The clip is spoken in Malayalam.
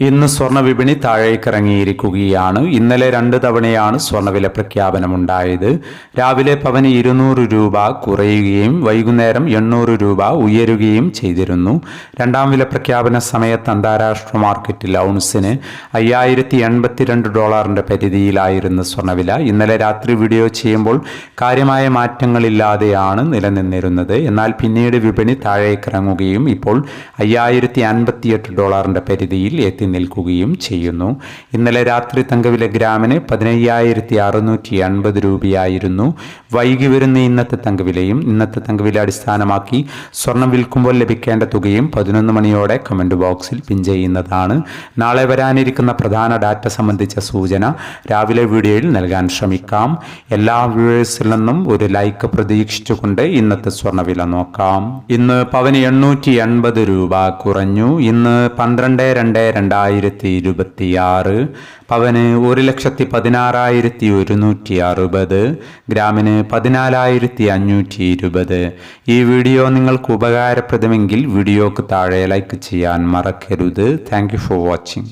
ഇന്ന് സ്വർണ വിപണി താഴേക്കിറങ്ങിയിരിക്കുകയാണ്. ഇന്നലെ രണ്ട് തവണയാണ് സ്വർണവില പ്രഖ്യാപനമുണ്ടായത്. രാവിലെ പവന് ഇരുന്നൂറ് രൂപ കുറയുകയും വൈകുന്നേരം എണ്ണൂറ് രൂപ ഉയരുകയും ചെയ്തിരുന്നു. രണ്ടാം വില പ്രഖ്യാപന സമയത്ത് അന്താരാഷ്ട്ര മാർക്കറ്റിൽ ഔൺസിന് അയ്യായിരത്തി എൺപത്തിരണ്ട് ഡോളറിന്റെ പരിധിയിലായിരുന്നു സ്വർണവില ഇന്നലെ രാത്രി വീഡിയോ ചെയ്യുമ്പോൾ കാര്യമായ മാറ്റങ്ങളില്ലാതെയാണ് നിലനിന്നിരുന്നത്. എന്നാൽ പിന്നീട് വിപണി താഴേക്കിറങ്ങുകയും ഇപ്പോൾ അയ്യായിരത്തി അൻപത്തിയെട്ട് ഡോളറിന്റെ പരിധിയിൽ എത്തി നിൽക്കുകയും ചെയ്യുന്നു. ഇന്നലെ രാത്രി തങ്കവില ഗ്രാമിന് പതിനയ്യായിരത്തി അറുന്നൂറ്റി അൻപത് രൂപയായിരുന്നു. വൈകി വരുന്ന ഇന്നത്തെ തങ്കവിലയും ഇന്നത്തെ തങ്കവില അടിസ്ഥാനമാക്കി സ്വർണം വിൽക്കുമ്പോൾ ലഭിക്കേണ്ട തുകയും പതിനൊന്ന് മണിയോടെ കമന്റ് ബോക്സിൽ പിൻ ചെയ്യുന്നതാണ്. നാളെ വരാനിരിക്കുന്ന പ്രധാന ഡാറ്റ സംബന്ധിച്ച സൂചന രാവിലെ വീഡിയോയിൽ നൽകാൻ ശ്രമിക്കാം. എല്ലാ വ്യൂവേഴ്സിൽ നിന്നും ഒരു ലൈക്ക് പ്രതീക്ഷിച്ചുകൊണ്ട് ഇന്നത്തെ സ്വർണവില നോക്കാം. ഇന്ന് പവന് എണ്ണൂറ്റി എൺപത് രൂപ കുറഞ്ഞു. ഇന്ന് പന്ത്രണ്ട് രണ്ട് രണ്ടായിരത്തി ഇരുപത്തിയാറ് പവന് ഒരു ലക്ഷത്തി പതിനാറായിരത്തി ഒരുന്നൂറ്റി അറുപത്. ഗ്രാമിന് പതിനാലായിരത്തി അഞ്ഞൂറ്റി ഇരുപത്. ഈ വീഡിയോ നിങ്ങൾക്ക് ഉപകാരപ്രദമെങ്കിൽ വീഡിയോക്ക് താഴെ ലൈക്ക് ചെയ്യാൻ മറക്കരുത്. Thank for watching